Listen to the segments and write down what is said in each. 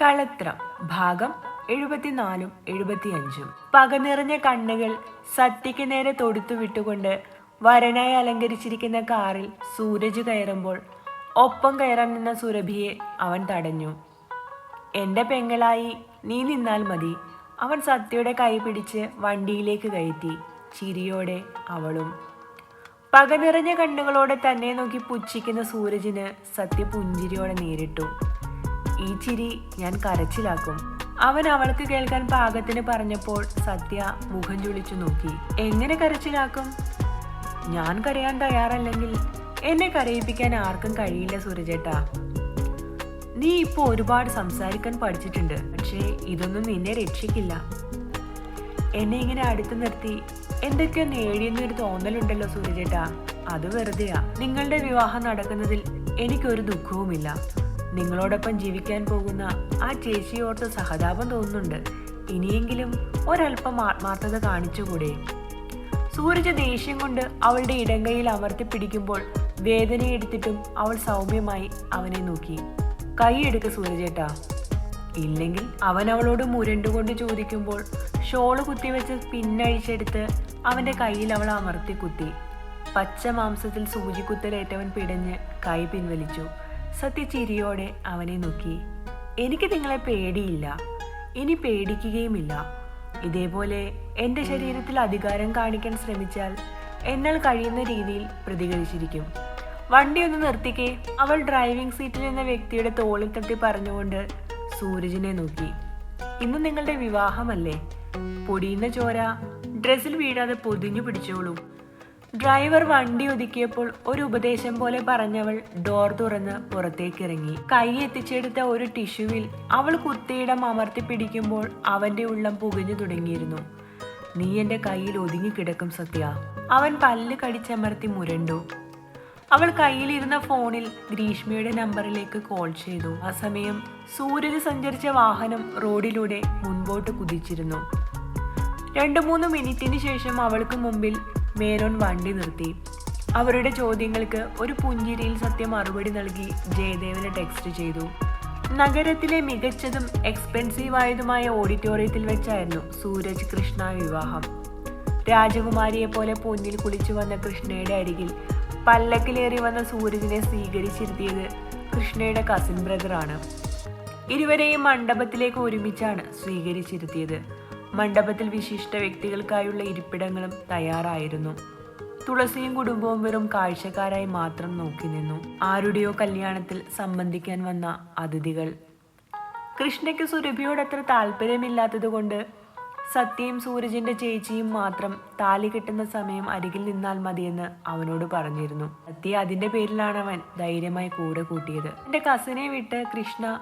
കളത്രം ഭാഗം എഴുപത്തിനാലും എഴുപത്തിയഞ്ചും. പക നിറഞ്ഞ കണ്ണുകൾ സത്യയ്ക്ക് നേരെ തൊടുത്തു വിട്ടുകൊണ്ട് വരനായി അലങ്കരിച്ചിരിക്കുന്ന കാറിൽ സൂരജ് കയറുമ്പോൾ ഒപ്പം കയറാൻ നിന്ന സുരഭിയെ അവൻ തടഞ്ഞു. എന്റെ പെങ്ങളായി നീ നിന്നാൽ മതി അവൻ സത്യയുടെ കൈ പിടിച്ച് വണ്ടിയിലേക്ക് കയറ്റി. ചിരിയോടെ അവളും പക നിറഞ്ഞ കണ്ണുകളോടെ തന്നെ നോക്കി പുച്ഛിക്കുന്ന സൂരജിന് സത്യ പുഞ്ചിരിയോടെ നേരിട്ടു. ഈ ചിരി ഞാൻ കരച്ചിലാക്കും. അവൻ അവൾക്ക് കേൾക്കാൻ പാകത്തിന് പറഞ്ഞപ്പോൾ സത്യ മുഖം ചുളിച്ചു നോക്കി. എങ്ങനെ കരച്ചിലാക്കും? ഞാൻ കരയാൻ തയ്യാറല്ലെങ്കിൽ എന്നെ കരയിപ്പിക്കാൻ ആർക്കും കഴിയില്ല സൂരജേട്ടാ. നീ ഇപ്പൊ ഒരുപാട് സംസാരിക്കാൻ പഠിച്ചിട്ടുണ്ട്. പക്ഷേ ഇതൊന്നും നിന്നെ രക്ഷിക്കില്ല. എന്നെ ഇങ്ങനെ അടുത്തു നിർത്തി എന്തൊക്കെയോ നേടിയെന്നൊരു തോന്നലുണ്ടല്ലോ സൂര്യചേട്ടാ അത് വെറുതെയാ. നിങ്ങളുടെ വിവാഹം നടക്കുന്നതിൽ എനിക്കൊരു ദുഃഖവുമില്ല. നിങ്ങളോടൊപ്പം ജീവിക്കാൻ പോകുന്ന ആ ചേച്ചിയോർത്ത് സഹതാപം തോന്നുന്നുണ്ട്. ഇനിയെങ്കിലും ഒരല്പം ആത്മാർത്ഥത കാണിച്ചുകൂടെ? സൂരജ് ദേഷ്യം കൊണ്ട് അവളുടെ ഇടങ്കയിൽ അമർത്തി പിടിക്കുമ്പോൾ വേദനയെടുത്തിട്ടും അവൾ സൗമ്യമായി അവനെ നോക്കി. കൈയെടുക്ക സൂരജേട്ടാ. ഇല്ലെങ്കിൽ അവൻ അവളോട് മുരണ്ടുകൊണ്ട് ചോദിക്കുമ്പോൾ ഷോൾ കുത്തിവെച്ച് പിന്നഴിച്ചെടുത്ത് അവന്റെ കയ്യിൽ അവൾ അമർത്തി കുത്തി. പച്ച മാംസത്തിൽ സൂചിക്കുത്തലേറ്റവൻ പിടഞ്ഞ് കൈ പിൻവലിച്ചു. സത്യ ചിരിയോടെ അവനെ നോക്കി. എനിക്ക് നിങ്ങളെ പേടിയില്ല. ഇനി പേടിക്കുകയുമില്ല. ഇതേപോലെ എന്റെ ശരീരത്തിൽ അധികാരം കാണിക്കാൻ ശ്രമിച്ചാൽ എന്നാൽ കഴിയുന്ന രീതിയിൽ പ്രതികരിച്ചിരിക്കും. വണ്ടി ഒന്ന് നിർത്തിക്കേ. അവൾ ഡ്രൈവിംഗ് സീറ്റിൽ നിന്ന വ്യക്തിയുടെ തോളിൽ തട്ടി പറഞ്ഞുകൊണ്ട് സൂരജിനെ നോക്കി. ഇന്ന് നിങ്ങളുടെ വിവാഹമല്ലേ? പൊടിയുന്ന ചോര. ഡ്രസ്സിൽ വീഴാതെ പൊതിഞ്ഞു പിടിച്ചോളൂ. ഡ്രൈവർ വണ്ടി ഒതുക്കിയപ്പോൾ ഒരു ഉപദേശം പോലെ പറഞ്ഞവൾ ഡോർ തുറന്ന് പുറത്തേക്കിറങ്ങി. കൈ എത്തിച്ചെടുത്ത ഒരു ടിഷ്യൂവിൽ അവൾ കുത്തിയിടം അമർത്തി പിടിക്കുമ്പോൾ അവന്റെ ഉള്ളം പുകഞ്ഞു തുടങ്ങിയിരുന്നു. നീ എന്റെ കയ്യിൽ ഒതുങ്ങി കിടക്കും സത്യ. അവൻ പല്ല് കടിച്ചമർത്തി മുരണ്ടു. അവൾ കയ്യിലിരുന്ന ഫോണിൽ ഗ്രീഷ്മയുടെ നമ്പറിലേക്ക് കോൾ ചെയ്തു. ആ സമയം സൂര്യന് സഞ്ചരിച്ച വാഹനം റോഡിലൂടെ മുൻപോട്ട് കുതിച്ചിരുന്നു. രണ്ടു മൂന്ന് മിനിറ്റിന് ശേഷം അവൾക്ക് മുമ്പിൽ മേനോൻ വണ്ടി നിർത്തി. അവരുടെ ചോദ്യങ്ങൾക്ക് ഒരു പുഞ്ചിരിയിൽ സത്യം മറുപടി നൽകി ജയദേവന് ടെക്സ്റ്റ് ചെയ്തു. നഗരത്തിലെ മികച്ചതും എക്സ്പെൻസീവായതുമായ ഓഡിറ്റോറിയത്തിൽ വെച്ചായിരുന്നു സൂരജ് കൃഷ്ണ വിവാഹം. രാജകുമാരിയെ പോലെ പൊന്നിൽ കുളിച്ചു വന്ന കൃഷ്ണയുടെ അരികിൽ പല്ലക്കിലേറി വന്ന സൂരജിനെ സ്വീകരിച്ചിരുത്തിയത് കൃഷ്ണയുടെ കസിൻ ബ്രദറാണ് ഇരുവരെയും മണ്ഡപത്തിലേക്ക് ഒരുമിച്ചാണ് സ്വീകരിച്ചിരുത്തിയത്. മണ്ഡപത്തിൽ വിശിഷ്ട വ്യക്തികൾക്കായുള്ള ഇരിപ്പിടങ്ങളും തയ്യാറായിരുന്നു. തുളസിയും കുടുംബവും വെറും കാഴ്ചക്കാരായി മാത്രം നോക്കി നിന്നു. ആരുടെയോ കല്യാണത്തിൽ സംബന്ധിക്കാൻ വന്ന അതിഥികൾ. കൃഷ്ണയ്ക്ക് സുരഭിയോട് അത്ര താല്പര്യമില്ലാത്തതുകൊണ്ട് സത്യയും സൂരജിന്റെ ചേച്ചിയും മാത്രം താലി കെട്ടുന്ന സമയം അരികിൽ നിന്നാൽ മതിയെന്ന് അവനോട് പറഞ്ഞിരുന്നു. സത്യ അതിന്റെ പേരിലാണ് അവൻ ധൈര്യമായി കൂടെ കൂട്ടിയത്. എന്റെ കസിനെ വിട്ട് കൃഷ്ണ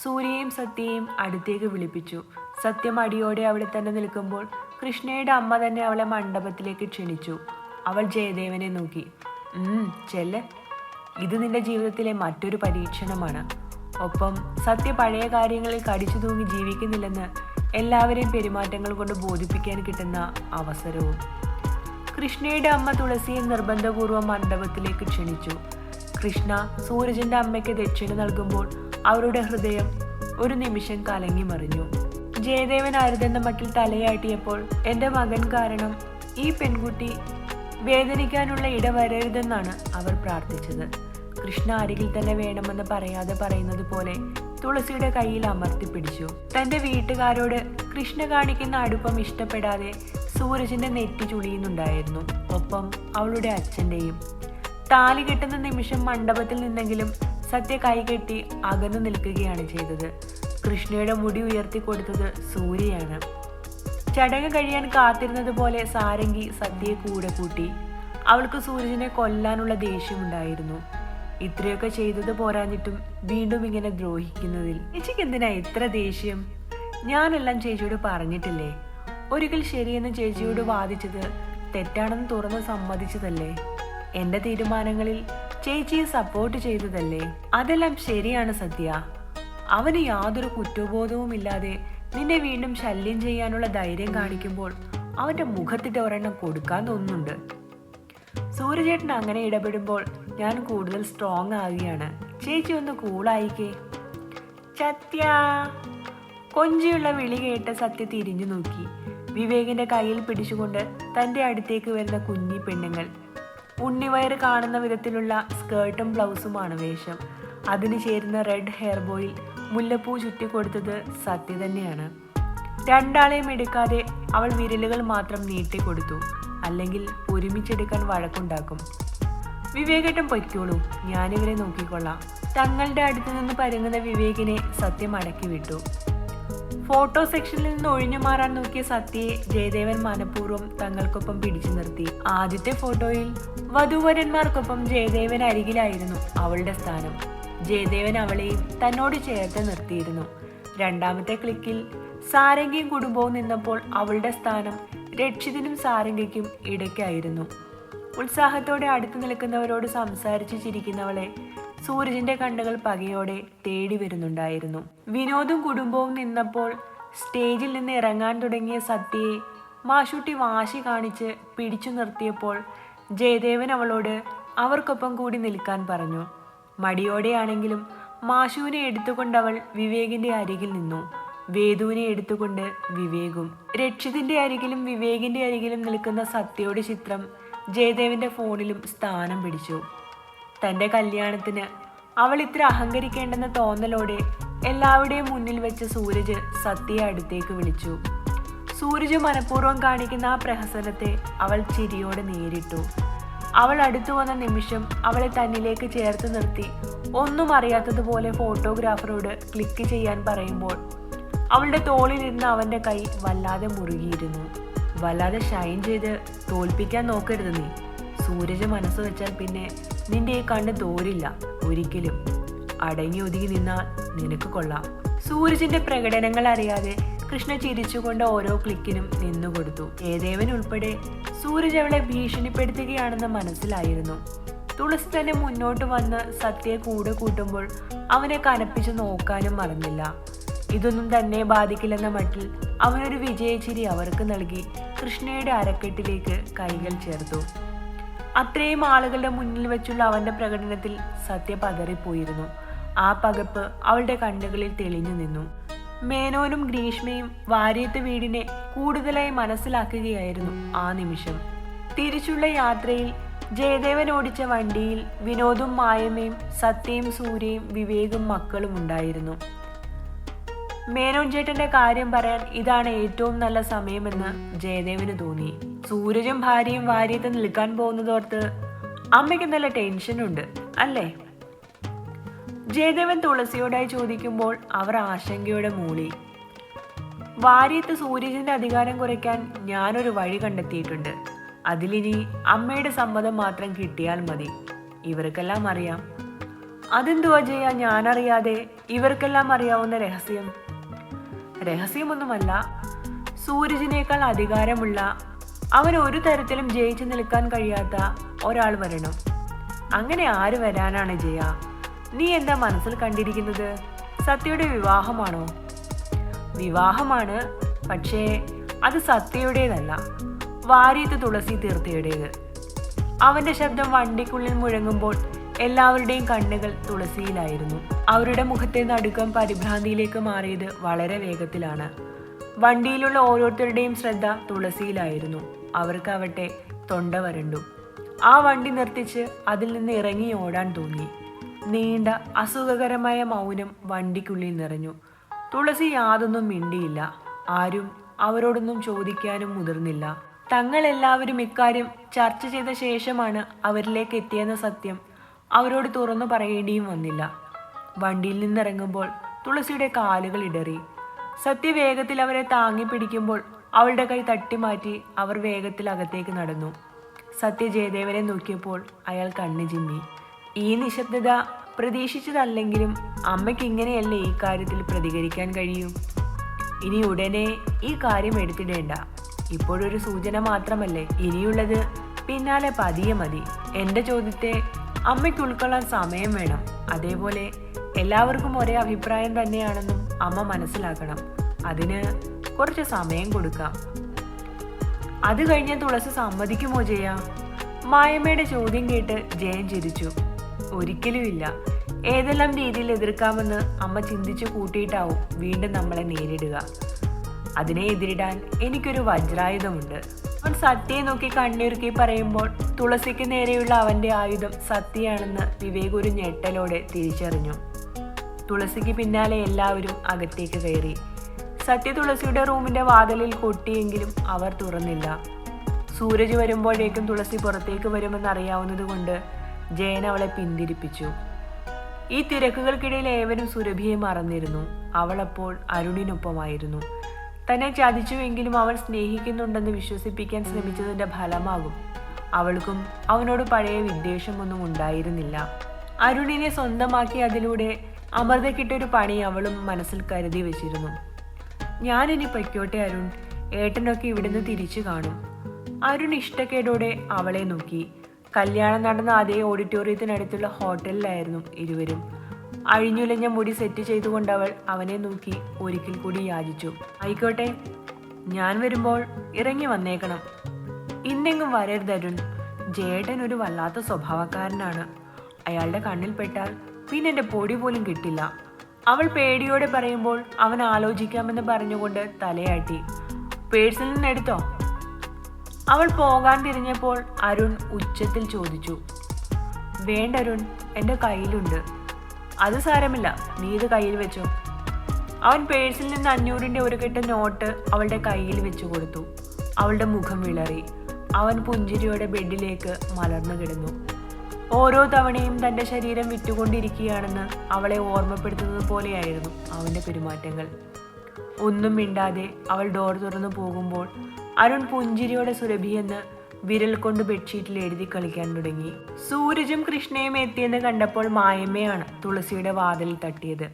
സൂര്യയും സത്യയും അടുത്തേക്ക് വിളിപ്പിച്ചു. സത്യം അടിയോടെ അവിടെ തന്നെ നിൽക്കുമ്പോൾ കൃഷ്ണയുടെ അമ്മ തന്നെ അവളെ മണ്ഡപത്തിലേക്ക് ക്ഷണിച്ചു. അവൾ ജയദേവനെ നോക്കി. ചെല്ല്. ഇത് നിന്റെ ജീവിതത്തിലെ മറ്റൊരു പരീക്ഷണമാണ്. ഒപ്പം സത്യ പഴയ കാര്യങ്ങളിൽ കടിച്ചു തൂങ്ങി ജീവിക്കുന്നില്ലെന്ന് എല്ലാവരെയും പെരുമാറ്റങ്ങൾ കൊണ്ട് ബോധിപ്പിക്കാൻ കിട്ടുന്ന അവസരവും. കൃഷ്ണയുടെ അമ്മ തുളസിയെ നിർബന്ധപൂർവം മണ്ഡപത്തിലേക്ക് ക്ഷണിച്ചു. കൃഷ്ണ സൂരജിന്റെ അമ്മയ്ക്ക് ദക്ഷിണ നൽകുമ്പോൾ അവരുടെ ഹൃദയം ഒരു നിമിഷം കലങ്ങി മറിഞ്ഞു. ജയദേവൻ ആരുതെന്ന മട്ടിൽ തലയാട്ടിയപ്പോൾ എന്റെ മകൻ കാരണം ഈ പെൺകുട്ടി വേദനിക്കാനുള്ള ഇട വരരുതെന്നാണ് അവർ പ്രാർത്ഥിച്ചത്. കൃഷ്ണ അരികിൽ തന്നെ വേണമെന്ന് പറയാതെ പറയുന്നത് പോലെ തുളസിയുടെ കയ്യിൽ അമർത്തി പിടിച്ചു. തന്റെ വീട്ടുകാരോട് കൃഷ്ണ കാണിക്കുന്ന അടുപ്പം ഇഷ്ടപ്പെടാതെ സൂരജിന്റെ നെറ്റി ചുളിയുന്നുണ്ടായിരുന്നു. ഒപ്പം അവളുടെ അച്ഛന്റെയും താലി കെട്ടുന്ന നിമിഷം മണ്ഡപത്തിൽ നിന്നെങ്കിലും സത്യ കൈകെട്ടി അകന്നു നിൽക്കുകയാണ് ചെയ്തത്. കൃഷ്ണയുടെ മുടി ഉയർത്തി കൊടുത്തത് സൂര്യയാണ്. ചടങ്ങ് കഴിയാൻ കാത്തിരുന്നത് പോലെ സാരംഗി സത്യയെ കൂടെ കൂട്ടി. അവൾക്ക് സൂര്യനെ കൊല്ലാനുള്ള ദേഷ്യമുണ്ടായിരുന്നു ഇത്രയൊക്കെ ചെയ്തത് പോരാഞ്ഞിട്ടും വീണ്ടും ഇങ്ങനെ ദ്രോഹിക്കുന്നതിൽ ചേച്ചിക്ക് എന്തിനാ ഇത്ര ദേഷ്യം? ഞാനെല്ലാം ചേച്ചിയോട് പറഞ്ഞിട്ടില്ലേ? ഒരിക്കൽ ശരിയെന്ന് ചേച്ചിയോട് വാദിച്ചത് തെറ്റാണെന്ന് തുറന്ന് സമ്മതിച്ചതല്ലേ? എന്റെ തീരുമാനങ്ങളിൽ ചേച്ചിയെ സപ്പോർട്ട് ചെയ്തതല്ലേ? അതെല്ലാം ശരിയാണ് സത്യ അവന് യാതൊരു കുറ്റബോധവും ഇല്ലാതെ നിന്നെ വീണ്ടും ശല്യം ചെയ്യാനുള്ള ധൈര്യം കാണിക്കുമ്പോൾ അവന്റെ മുഖത്തിട്ട് ഒരെണ്ണം കൊടുക്കാൻ തോന്നുന്നുണ്ട്. സൂര്യചേട്ടൻ അങ്ങനെ ഇടപെടുമ്പോൾ ഞാൻ കൂടുതൽ സ്ട്രോങ് ആവുകയാണ്. ചേച്ചി ഒന്ന് കൂളായിക്കേ ചത്യ. കൊഞ്ചിയുള്ള വിളി കേട്ട് സത്യ തിരിഞ്ഞു നോക്കി. വിവേകിന്റെ കയ്യിൽ പിടിച്ചുകൊണ്ട് തന്റെ അടുത്തേക്ക് വരുന്ന കുഞ്ഞി പെണ്ണുങ്ങൾ ഉണ്ണിവയറ് കാണുന്ന വിധത്തിലുള്ള സ്കേർട്ടും ബ്ലൗസുമാണ് വേഷം. അതിന് ചേരുന്ന റെഡ് ഹെയർ ബോയിൽ മുല്ലപ്പൂ ചുറ്റിക്കൊടുത്തത് സത്യ തന്നെയാണ്. രണ്ടാളെയും എടുക്കാതെ അവൾ വിരലുകൾ മാത്രം നീട്ടിക്കൊടുത്തു അല്ലെങ്കിൽ ഒരുമിച്ചെടുക്കാൻ വഴക്കുണ്ടാക്കും. വിവേകേട്ടൻ പൊയ്ക്കോളൂ. ഞാനിവരെ നോക്കിക്കൊള്ളാം. തങ്ങളുടെ അടുത്തു നിന്ന് പരുങ്ങുന്ന വിവേകിനെ സത്യം അടക്കി വിട്ടു ഫോട്ടോ സെക്ഷനിൽ നിന്ന് ഒഴിഞ്ഞു മാറാൻ നോക്കിയ സത്യയെ ജയദേവൻ മനഃപൂർവം തങ്ങൾക്കൊപ്പം പിടിച്ചു നിർത്തി. ആദ്യത്തെ ഫോട്ടോയിൽ വധുവരന്മാർക്കൊപ്പം ജയദേവൻ അരികിലായിരുന്നു അവളുടെ സ്ഥാനം. ജയദേവൻ അവളെയും തന്നോട് ചേർത്ത് നിർത്തിയിരുന്നു. രണ്ടാമത്തെ ക്ലിക്കിൽ സാരംഗിയും കുടുംബവും നിന്നപ്പോൾ അവളുടെ സ്ഥാനം രക്ഷിതനും സാരംഗിക്കും ഇടയ്ക്കായിരുന്നു. ഉത്സാഹത്തോടെ അടുത്തു നിൽക്കുന്നവരോട് സംസാരിച്ചു ചിരിക്കുന്നവളെ സൂരജിന്റെ കണ്ണുകൾ പകയോടെ തേടി വരുന്നുണ്ടായിരുന്നു. വിനോദും കുടുംബവും നിന്നപ്പോൾ സ്റ്റേജിൽ നിന്ന് ഇറങ്ങാൻ തുടങ്ങിയ സത്യയെ മാഷൂട്ടി വാശി കാണിച്ച് പിടിച്ചു നിർത്തിയപ്പോൾ ജയദേവൻ അവളോട് അവർക്കൊപ്പം കൂടി നിൽക്കാൻ പറഞ്ഞു. മടിയോടെയാണെങ്കിലും മാഷുവിനെ എടുത്തുകൊണ്ട് അവൾ വിവേകിന്റെ അരികിൽ നിന്നു. വേദുവിനെ എടുത്തുകൊണ്ട് വിവേകും. രക്ഷിതിന്റെ അരികിലും വിവേകിന്റെ അരികിലും നിൽക്കുന്ന സത്യയുടെ ചിത്രം ജയദേവന്റെ ഫോണിലും സ്ഥാനം പിടിച്ചു. തന്റെ കല്യാണത്തിന്. അവൾ ഇത്ര അഹങ്കരിക്കേണ്ടെന്ന തോന്നലോടെ എല്ലാവരുടെയും മുന്നിൽ വെച്ച് സൂരജ് സത്യയെ അടുത്തേക്ക് വിളിച്ചു. സൂരജ് മനഃപൂർവം കാണിക്കുന്ന ആ പ്രഹസനത്തെ അവൾ ചിരിയോടെ നേരിട്ടു. അവൾ അടുത്തു വന്ന നിമിഷം അവളെ തന്നിലേക്ക് ചേർത്ത് നിർത്തി. ഒന്നും അറിയാത്തതുപോലെ ഫോട്ടോഗ്രാഫറോട് ക്ലിക്ക് ചെയ്യാൻ പറയുമ്പോൾ അവളുടെ തോളിലിരുന്ന അവന്റെ കൈ വല്ലാതെ മുറുകിയിരുന്നു. വല്ലാതെ ഷൈൻ ചെയ്ത് തോൽപ്പിക്കാൻ നോക്കരുത് നീ. സൂരജ് മനസ്സ് വെച്ചാൽ പിന്നെ നിന്റെ കണ്ണ് തോരില്ല. ഒരിക്കലും. അടങ്ങി ഒതുങ്ങി നിന്നാൽ നിനക്ക് കൊള്ളാം. സൂരജിന്റെ പ്രകടനങ്ങൾ അറിയാതെ കൃഷ്ണ ചിരിച്ചുകൊണ്ട് ഓരോ ക്ലിക്കിനും നിന്നുകൊടുത്തു ഏദേവൻ ഉൾപ്പെടെ സൂരജ് അവളെ ഭീഷണിപ്പെടുത്തുകയാണെന്ന് മനസ്സിലായിരുന്നു. തുളസി തന്നെ മുന്നോട്ട് വന്ന് സത്യയെ കൂടെ കൂട്ടുമ്പോൾ അവനെ കനപ്പിച്ച് നോക്കാനും മറന്നില്ല. ഇതൊന്നും തന്നെ ബാധിക്കില്ലെന്ന മട്ടിൽ അവനൊരു വിജയച്ചിരി അവർക്ക് നൽകി കൃഷ്ണയുടെ അരക്കെട്ടിലേക്ക് കൈകൾ ചേർത്തു. അത്രയും ആളുകളുടെ മുന്നിൽ വെച്ചുള്ള അവന്റെ പ്രകടനത്തിൽ സത്യ പതറിപ്പോയിരുന്നു. ആ പകപ്പ് അവളുടെ കണ്ണുകളിൽ തെളിഞ്ഞു നിന്നു. മേനോനും ഗ്രീഷ്മയും വാര്യത്ത് വീടിനെ കൂടുതലായി മനസ്സിലാക്കുകയായിരുന്നു ആ നിമിഷം. തിരിച്ചുള്ള യാത്രയിൽ ജയദേവൻ ഓടിച്ച വണ്ടിയിൽ വിനോദും മായമയും സത്യയും സൂര്യയും വിവേകും മക്കളും ഉണ്ടായിരുന്നു. മേനോൻ ചേട്ടന്റെ കാര്യം പറയാൻ ഇതാണ് ഏറ്റവും നല്ല സമയമെന്ന് ജയദേവന് തോന്നി. സൂരജും ഭാര്യയും വാര്യത്ത് നിൽക്കാൻ പോകുന്നതോർത്ത് അമ്മയ്ക്ക് നല്ല ടെൻഷനുണ്ട് അല്ലേ? ജയദേവൻ തുളസിയോടായി ചോദിക്കുമ്പോൾ അവർ ആശങ്കയോടെ മൂളി. വാര്യത്ത് സൂര്യജിന്റെ അധികാരം കുറയ്ക്കാൻ ഞാനൊരു വഴി കണ്ടെത്തിയിട്ടുണ്ട്. അതിലിനി അമ്മയുടെ സമ്മതം മാത്രം കിട്ടിയാൽ മതി. ഇവർക്കെല്ലാം അറിയാം. അതെന്തുവാ ജയ? ഞാനറിയാതെ ഇവർക്കെല്ലാം അറിയാവുന്ന രഹസ്യം. രഹസ്യമൊന്നുമല്ല. സൂരജിനേക്കാൾ അധികാരമുള്ള അവൻ ഒരു തരത്തിലും ജയിച്ചു നിൽക്കാൻ കഴിയാത്ത ഒരാൾ വരണം. അങ്ങനെ ആര് വരാനാണ് ജയ? നീ എന്താ മനസ്സിൽ കണ്ടിരിക്കുന്നത്? സത്യയുടെ വിവാഹമാണോ? വിവാഹമാണ് പക്ഷേ അത് സത്യയുടേതല്ല. വാര്യത്ത് തുളസി തീർത്ഥയുടേത് അവന്റെ ശബ്ദം വണ്ടിക്കുള്ളിൽ മുഴങ്ങുമ്പോൾ എല്ലാവരുടെയും കണ്ണുകൾ തുളസിയിലായിരുന്നു. അവരുടെ മുഖത്തെ നടുക്കം പരിഭ്രാന്തിയിലേക്ക് മാറിയത് വളരെ വേഗത്തിലാണ്. വണ്ടിയിലുള്ള ഓരോരുത്തരുടെയും ശ്രദ്ധ തുളസിയിലായിരുന്നു. അവർക്കാവട്ടെ തൊണ്ട വരണ്ടു. ആ വണ്ടി നിർത്തിച്ച് അതിൽ നിന്ന് ഇറങ്ങി ഓടാൻ തോന്നി. നീണ്ട അസുഖകരമായ മൗനം വണ്ടിക്കുള്ളിൽ നിറഞ്ഞു. തുളസി യാതൊന്നും മിണ്ടിയില്ല. ആരും അവരോടൊന്നും ചോദിക്കാനും മുതിർന്നില്ല. തങ്ങളെല്ലാവരും ഇക്കാര്യം ചർച്ച ചെയ്ത ശേഷമാണ് അവരിലേക്ക് എത്തിയെന്ന സത്യം അവരോട് തുറന്നു പറയേണ്ടിയും വന്നില്ല. വണ്ടിയിൽ നിന്നിറങ്ങുമ്പോൾ തുളസിയുടെ കാലുകൾ ഇടറി. സത്യ വേഗത്തിൽ അവരെ താങ്ങി പിടിക്കുമ്പോൾ അവളുടെ കൈ തട്ടിമാറ്റി അവർ വേഗത്തിൽ അകത്തേക്ക് നടന്നു. സത്യ ജയദേവനെ നോക്കിയപ്പോൾ അയാൾ കണ്ണു ചിമ്മി. ഈ നിശബ്ദത പ്രതീക്ഷിച്ചതല്ലെങ്കിലും അമ്മയ്ക്ക് ഇങ്ങനെയല്ലേ ഈ കാര്യത്തിൽ പ്രതികരിക്കാൻ കഴിയൂ? ഇനി ഉടനെ ഈ കാര്യം എടുത്തിടേണ്ട. ഇപ്പോഴൊരു സൂചന മാത്രമല്ലേ ഇനിയുള്ളത്? പിന്നാലെ പതിയെ മതി. എന്റെ ചോദ്യത്തെ അമ്മയ്ക്ക് ഉൾക്കൊള്ളാൻ സമയം വേണം. അതേപോലെ എല്ലാവർക്കും ഒരേ അഭിപ്രായം തന്നെയാണെന്നും അമ്മ മനസ്സിലാക്കണം. അതിന് കുറച്ച് സമയം കൊടുക്കാം. അത് കഴിഞ്ഞ തുളസി സമ്മതിക്കുമോ ജയ? മായമ്മയുടെ ചോദ്യം കേട്ട് ജയൻ ചിരിച്ചു. ഒരിക്കലുമില്ല ഏതെല്ലാം രീതിയിൽ എതിർക്കാമെന്ന് അമ്മ ചിന്തിച്ചു കൂട്ടിയിട്ടാവും വീണ്ടും നമ്മളെ നേരിടുക. അതിനെ എതിരിടാൻ എനിക്കൊരു വജ്രായുധമുണ്ട്. അവൻ സത്യയെ നോക്കി കണ്ണീർക്കി പറയുമ്പോൾ തുളസിക്ക് നേരെയുള്ള അവന്റെ ആയുധം സത്യയാണെന്ന് വിവേക് ഒരു ഞെട്ടലോടെ തിരിച്ചറിഞ്ഞു. തുളസിക്ക് പിന്നാലെ എല്ലാവരും അകത്തേക്ക് കയറി. സത്യ തുളസിയുടെ റൂമിന്റെ വാതിലിൽ കൊട്ടിയെങ്കിലും അവർ തുറന്നില്ല. സൂരജ് വരുമ്പോഴേക്കും തുളസി പുറത്തേക്ക് വരുമെന്നറിയാവുന്നത് കൊണ്ട് ജയൻ അവളെ പിന്തിരിപ്പിച്ചു. ഈ തിരക്കുകൾക്കിടയിൽ ഏവരും സുരഭിയെ മറന്നിരുന്നു. അവളപ്പോൾ അരുണിനൊപ്പമായിരുന്നു. തന്നെ ചതിച്ചുവെങ്കിലും അവൾ സ്നേഹിക്കുന്നുണ്ടെന്ന് വിശ്വസിപ്പിക്കാൻ ശ്രമിച്ചതിന്റെ ഫലമാകും. അവൾക്കും അവനോട് പഴയ വിദ്വേഷമൊന്നും ഉണ്ടായിരുന്നില്ല. അരുണിനെ സ്വന്തമാക്കി അതിലൂടെ അമൃതക്കിട്ടൊരു പണി അവളും മനസ്സിൽ കരുതി വെച്ചിരുന്നു. ഞാനിനി പൊയ്ക്കോട്ടെ അരുൺ. ഏട്ടനൊക്കെ ഇവിടുന്ന് തിരിച്ചു കാണും. അരുൺ ഇഷ്ടക്കേടോടെ അവളെ നോക്കി. കല്യാണം നടന്ന അതേ ഓഡിറ്റോറിയത്തിനടുത്തുള്ള ഹോട്ടലിലായിരുന്നു ഇരുവരും. അഴിഞ്ഞുലഞ്ഞ മുടി സെറ്റ് ചെയ്തുകൊണ്ട് അവൾ അവനെ നോക്കി ഒരിക്കൽ കൂടി യാചിച്ചു. ആയിക്കോട്ടെ ഞാൻ വരുമ്പോൾ ഇറങ്ങി വന്നേക്കണം. ഇന്നെങ്ങും വരരുത് അരുൺ. ജേട്ടൻ ഒരു വല്ലാത്ത സ്വഭാവക്കാരനാണ്. അയാളുടെ കണ്ണിൽപ്പെട്ടാൽ പിന്നെ എന്റെ പൊടി പോലും കിട്ടില്ല. അവൾ പേടിയോടെ പറയുമ്പോൾ അവൻ ആലോചിക്കാമെന്ന് പറഞ്ഞുകൊണ്ട് തലയാട്ടി പേഴ്സിൽ നിന്ന് എടുത്തോ? അവൾ പോകാൻ തിരിഞ്ഞപ്പോൾ അരുൺ ഉച്ചത്തിൽ ചോദിച്ചു. വേണ്ട അരുൺ എന്റെ കയ്യിലുണ്ട്. അത് സാരമില്ല. നീ ഇത് കയ്യിൽ വെച്ചോ. അവൻ പേഴ്സിൽ നിന്ന് അഞ്ഞൂറിന്റെ ഒരു കെട്ട് നോട്ട് അവളുടെ കയ്യിൽ വെച്ചു കൊടുത്തു. അവളുടെ മുഖം വിളറി. അവൻ പുഞ്ചിരിയോടെ ബെഡിലേക്ക് മലർന്നു കിടന്നു. ഓരോ തവണയും തന്റെ ശരീരം വിറ്റുകൊണ്ടിരിക്കുകയാണെന്ന് അവളെ ഓർമ്മപ്പെടുത്തുന്നത് പോലെയായിരുന്നു അവന്റെ പെരുമാറ്റങ്ങൾ. ഒന്നും മിണ്ടാതെ അവൾ ഡോർ തുറന്നു പോകുമ്പോൾ അരുൺ പുഞ്ചിരിയോടെ സുരഭിയെന്ന് വിരൽ കൊണ്ട് ബെഡ്ഷീറ്റിൽ എഴുതി കളിക്കാൻ തുടങ്ങി. സൂരജും കൃഷ്ണയും എത്തിയെന്ന് കണ്ടപ്പോൾ മായമ്മയാണ് തുളസിയുടെ വാതിൽ തട്ടിയത്.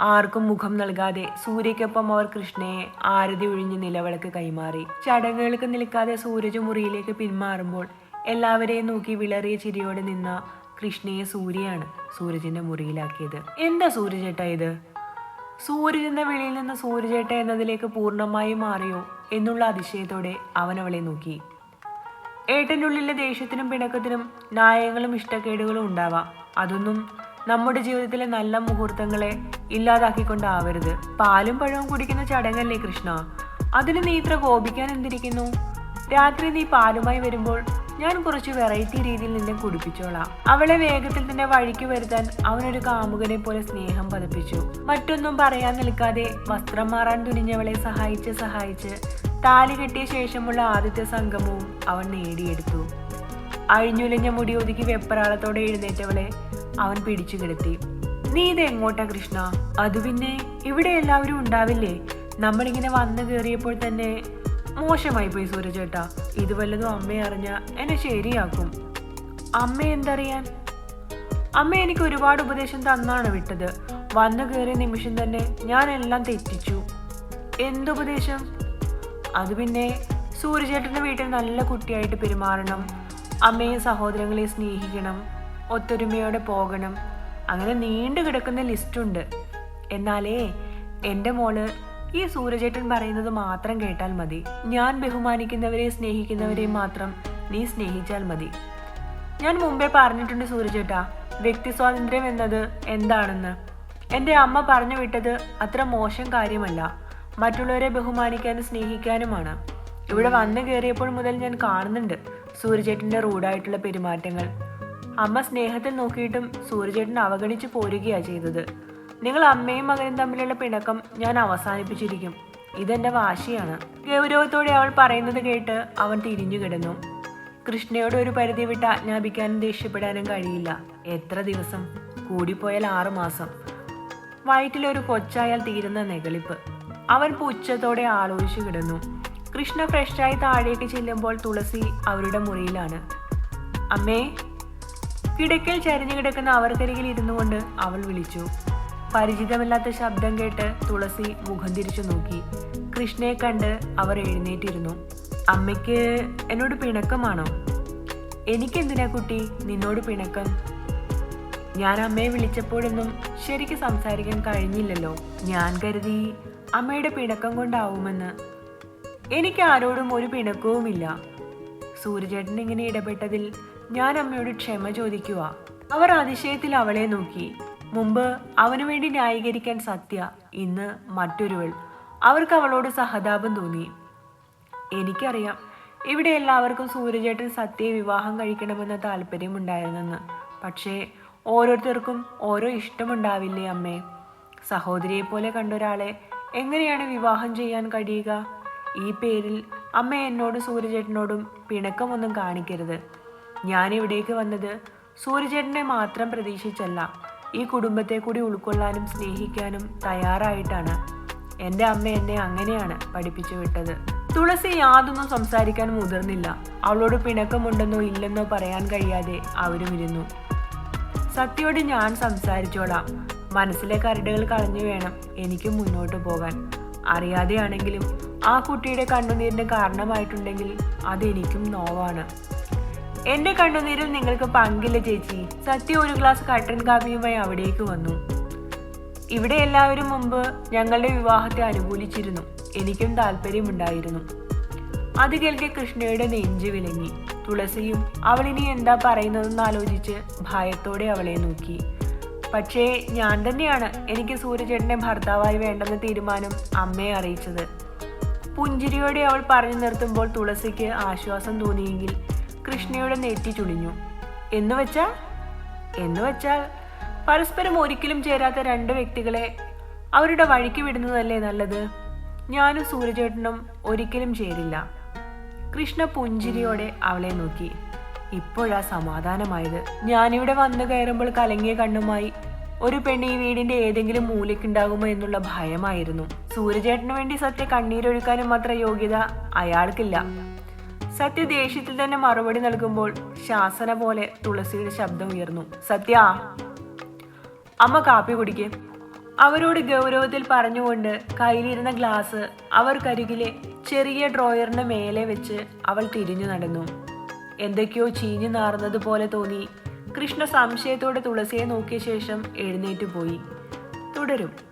ആർക്കും മുഖം നൽകാതെ സൂര്യക്കൊപ്പം അവർ കൃഷ്ണയെ ആരതി ഒഴിഞ്ഞ് നിലവിളക്ക് കൈമാറി. ചടങ്ങുകൾക്ക് നിൽക്കാതെ സൂരജ് മുറിയിലേക്ക് പിന്മാറുമ്പോൾ എല്ലാവരെയും നോക്കി വിളറിയ ചിരിയോടെ നിന്ന കൃഷ്ണയെ സൂര്യയാണ് സൂരജിന്റെ മുറിയിലാക്കിയത്. എന്താ സൂര്യചേട്ട ഇത്? എന്ന വിളിയിൽ നിന്ന് സൂര്യചേട്ട എന്നതിലേക്ക് പൂർണമായും മാറിയോ? എന്നുള്ള അതിശയത്തോടെ അവൻ അവളെ നോക്കി. ഏട്ടന്റെ ഉള്ളിലെ ദേഷ്യത്തിനും പിണക്കത്തിനും ന്യായങ്ങളും ഇഷ്ടക്കേടുകളും ഉണ്ടാവാം. അതൊന്നും നമ്മുടെ ജീവിതത്തിലെ നല്ല മുഹൂർത്തങ്ങളെ ഇല്ലാതാക്കിക്കൊണ്ടാവരുത്. പാലും പഴവും കുടിക്കുന്ന ചടങ്ങല്ലേ കൃഷ്ണ? അതിന് നീ ഇത്ര കോപിക്കാൻ എന്തിരിക്കുന്നു? രാത്രി നീ പാലുമായി വരുമ്പോൾ ഞാൻ കുറച്ച് വെറൈറ്റി രീതിയിൽ നിന്നെ കുടിപ്പിച്ചോളാം. അവളെ വേഗത്തിൽ തന്നെ വഴിക്ക് വരുത്താൻ അവനൊരു കാമുകനെ പോലെ സ്നേഹം പതിപ്പിച്ചു. മറ്റൊന്നും പറയാൻ നിൽക്കാതെ വസ്ത്രം മാറാൻ തുനിഞ്ഞവളെ സഹായിച്ച് സഹായിച്ച് താലി കെട്ടിയ ശേഷമുള്ള ആദ്യത്തെ സംഗമവും അവൻ നേടിയെടുത്തു. അഴിഞ്ഞുലഞ്ഞ മുടി ഒതുക്കി വെപ്പറാളത്തോടെ എഴുന്നേറ്റവളെ അവൻ പിടിച്ചു കിടത്തി. നീ ഇത് എങ്ങോട്ടാ കൃഷ്ണ? അത് പിന്നെ ഇവിടെ എല്ലാവരും ഉണ്ടാവില്ലേ? നമ്മളിങ്ങനെ വന്നു കയറിയപ്പോൾ തന്നെ മോശമായി പോയി സൂര്യചേട്ടാ ഇത് വല്ലതും അമ്മ അറിഞ്ഞ എന്നെ ശരിയാക്കും. അമ്മ എന്തറിയാൻ? അമ്മ എനിക്ക് ഒരുപാട് ഉപദേശം തന്നാണ് വിട്ടത്. വന്നു കയറിയ നിമിഷം തന്നെ ഞാൻ എല്ലാം തെറ്റിച്ചു. എന്തുപദേശം? അത് പിന്നെ സൂര്യചേട്ടന്റെ വീട്ടിൽ നല്ല കുട്ടിയായിട്ട് പെരുമാറണം. അമ്മയും സഹോദരങ്ങളെ സ്നേഹിക്കണം. ഒത്തൊരുമയോടെ പോകണം. അങ്ങനെ നീണ്ടു കിടക്കുന്ന ലിസ്റ്റുണ്ട്. എന്നാലേ എന്റെ മോൾ ഈ സൂര്യചേട്ടൻ പറയുന്നത് മാത്രം കേട്ടാൽ മതി. ഞാൻ ബഹുമാനിക്കുന്നവരെ സ്നേഹിക്കുന്നവരെയും മാത്രം നീ സ്നേഹിച്ചാൽ മതി. ഞാൻ മുമ്പേ പറഞ്ഞിട്ടുണ്ട് സൂര്യചേട്ടാ വ്യക്തി സ്വാതന്ത്ര്യം എന്നത് എന്താണെന്ന്. എന്റെ അമ്മ പറഞ്ഞു വിട്ടത് അത്ര മോശം കാര്യമല്ല. മറ്റുള്ളവരെ ബഹുമാനിക്കാനും സ്നേഹിക്കാനുമാണ്. ഇവിടെ വന്നു കയറിയപ്പോൾ മുതൽ ഞാൻ കാണുന്നുണ്ട് സൂര്യചേട്ടന്റെ റൂഡായിട്ടുള്ള പെരുമാറ്റങ്ങൾ. അമ്മ സ്നേഹത്തിൽ നോക്കിയിട്ടും സൂര്യചേട്ടൻ അവഗണിച്ച് പോരുകയാണ് ചെയ്തത്. നിങ്ങൾ അമ്മയും മകനും തമ്മിലുള്ള പിണക്കം ഞാൻ അവസാനിപ്പിച്ചിരിക്കും. ഇതെന്റെ വാശിയാണ്. ഗൗരവത്തോടെ അവൾ പറയുന്നത് കേട്ട് അവൻ തിരിഞ്ഞു കിടന്നു. കൃഷ്ണയോട് ഒരു പരിധി വിട്ട് ആജ്ഞാപിക്കാനും ദേഷ്യപ്പെടാനും കഴിയില്ല. എത്ര ദിവസം? കൂടിപ്പോയാൽ ആറു മാസം. വയറ്റിലൊരു കൊച്ചായാൽ തീരുന്ന നെകളിപ്പ് അവൻ പുച്ഛത്തോടെ ആലോചിച്ചു കിടന്നു. കൃഷ്ണ ഫ്രഷായി താഴേക്ക് ചെല്ലുമ്പോൾ തുളസി അവരുടെ മുറിയിലാണ്. അമ്മേ കിടക്കൽ ചരിഞ്ഞു കിടക്കുന്ന അവർക്കരികിൽ ഇരുന്നു കൊണ്ട് അവൾ വിളിച്ചു. പരിചിതമല്ലാത്ത ശബ്ദം കേട്ട് തുളസി മുഖം തിരിച്ചു നോക്കി. കൃഷ്ണയെ കണ്ട് അവർ എഴുന്നേറ്റിരുന്നു. അമ്മയ്ക്ക് എന്നോട് പിണക്കമാണോ? എനിക്കെന്തിനാ കുട്ടി? നിന്നോട് പിണക്കം. ഞാൻ അമ്മയെ വിളിച്ചപ്പോഴൊന്നും ശരിക്ക് സംസാരിക്കാൻ കഴിഞ്ഞില്ലല്ലോ. ഞാൻ കരുതി അമ്മയുടെ പിണക്കം കൊണ്ടാവുമെന്ന്. എനിക്ക് ആരോടും ഒരു പിണക്കവുമില്ല. സൂര്യചേട്ടൻ ഇങ്ങനെ ഇടപെട്ടതിൽ ഞാൻ അമ്മയോട് ക്ഷമ ചോദിക്കുക അവർ അതിശയത്തിൽ അവളെ നോക്കി. മുമ്പ് അവനു വേണ്ടി ന്യായീകരിക്കാൻ സത്യ ഇന്ന് മറ്റൊരുവൾ. അവർക്ക് അവളോട് സഹതാപം തോന്നി. എനിക്കറിയാം ഇവിടെ എല്ലാവർക്കും സൂര്യചേട്ടൻ സത്യയെ വിവാഹം കഴിക്കണമെന്ന താല്പര്യമുണ്ടായിരുന്നെന്ന്. പക്ഷേ ഓരോരുത്തർക്കും ഓരോ ഇഷ്ടമുണ്ടാവില്ലേ അമ്മേ? സഹോദരിയെ പോലെ കണ്ടൊരാളെ എങ്ങനെയാണ് വിവാഹം ചെയ്യാൻ കഴിയുക? ഈ പേരിൽ അമ്മ എന്നോട് സൂര്യചേട്ടനോടും പിണക്കമൊന്നും കാണിക്കരുത്. ഞാൻ ഇവിടേക്ക് വന്നത് സൂര്യചേട്ടനെ മാത്രം പ്രതീക്ഷിച്ചല്ല. ഈ കുടുംബത്തെ കൂടി ഉൾക്കൊള്ളാനും സ്നേഹിക്കാനും തയ്യാറായിട്ടാണ്. എന്റെ അമ്മ എന്നെ അങ്ങനെയാണ് പഠിപ്പിച്ചു വിട്ടത്. തുളസി യാതൊന്നും സംസാരിക്കാൻ മുതിർന്നില്ല. അവളോട് പിണക്കമുണ്ടെന്നോ ഇല്ലെന്നോ പറയാൻ കഴിയാതെ അവരും ഇരുന്നു. സത്യയോട് ഞാൻ സംസാരിച്ചോളാം. മനസ്സിലെ കരടുകൾ കളഞ്ഞു വേണം എനിക്ക് മുന്നോട്ട് പോകാൻ. അറിയാതെയാണെങ്കിലും ആ കുട്ടിയുടെ കണ്ണുനീരിന് കാരണമായിട്ടുണ്ടെങ്കിൽ അതെനിക്കും നോവാണ്. എന്റെ കണ്ണുനീരിൽ നിങ്ങൾക്ക് പങ്കില്ല ചേച്ചി. സത്യ ഒരു ഗ്ലാസ് കട്ടൻ കാപ്പിയുമായി അവിടേക്ക് വന്നു. ഇവിടെ എല്ലാവരും മുമ്പ് ഞങ്ങളുടെ വിവാഹത്തെ അനുകൂലിച്ചിരുന്നു. എനിക്കും താല്പര്യമുണ്ടായിരുന്നു. അത് കേൾക്കെ കൃഷ്ണയുടെ നെഞ്ചു വിലങ്ങി. തുളസിയും അവളിനി എന്താ പറയുന്നതെന്ന് ആലോചിച്ച് ഭയത്തോടെ അവളെ നോക്കി. പക്ഷേ ഞാൻ തന്നെയാണ് എനിക്ക് സൂര്യചേട്ടനെ ഭർത്താവായി വേണ്ടെന്ന തീരുമാനം അമ്മയെ അറിയിച്ചത്. പുഞ്ചിരിയോടെ അവൾ പറഞ്ഞു നിർത്തുമ്പോൾ തുളസിക്ക് ആശ്വാസം തോന്നിയെങ്കിൽ കൃഷ്ണയുടെ നെറ്റി ചുളിഞ്ഞു. എന്ന് വെച്ചാൽ? എന്ന് വെച്ചാൽ പരസ്പരം ഒരിക്കലും ചേരാത്ത രണ്ട് വ്യക്തികളെ അവരുടെ വഴിക്ക് വിടുന്നതല്ലേ നല്ലത്? ഞാനും സൂര്യചേട്ടനും ഒരിക്കലും ചേരില്ല. കൃഷ്ണ പുഞ്ചിരിയോടെ അവളെ നോക്കി. ഇപ്പോഴാ സമാധാനമായത്. ഞാനിവിടെ വന്നു കയറുമ്പോൾ കലങ്ങിയ കണ്ണുമായി ഒരു പെണ്ണ് ഈ വീടിന്റെ ഏതെങ്കിലും മൂലയ്ക്കുണ്ടാകുമോ എന്നുള്ള ഭയമായിരുന്നു. സൂര്യചേട്ടന് വേണ്ടി സത്യ കണ്ണീരൊഴുക്കാനും മാത്രം യോഗ്യത അയാൾക്കില്ല. സത്യ ദേഷ്യത്തിൽ തന്നെ മറുപടി നൽകുമ്പോൾ ശാസന പോലെ തുളസിയുടെ ശബ്ദം ഉയർന്നു. സത്യ അമ്മ കാപ്പി കുടിക്ക്. അവരോട് ഗൗരവത്തിൽ പറഞ്ഞുകൊണ്ട് കയ്യിലിരുന്ന ഗ്ലാസ് അവർക്കരികിലെ ചെറിയ ഡ്രോയറിന് മേലെ വെച്ച് അവൾ തിരിഞ്ഞു നടന്നു. എന്തൊക്കെയോ ചീഞ്ഞു നാറുന്നത് പോലെ തോന്നി കൃഷ്ണ സംശയത്തോടെ തുളസിയെ നോക്കിയ ശേഷം എഴുന്നേറ്റ് പോയി. തുടരും.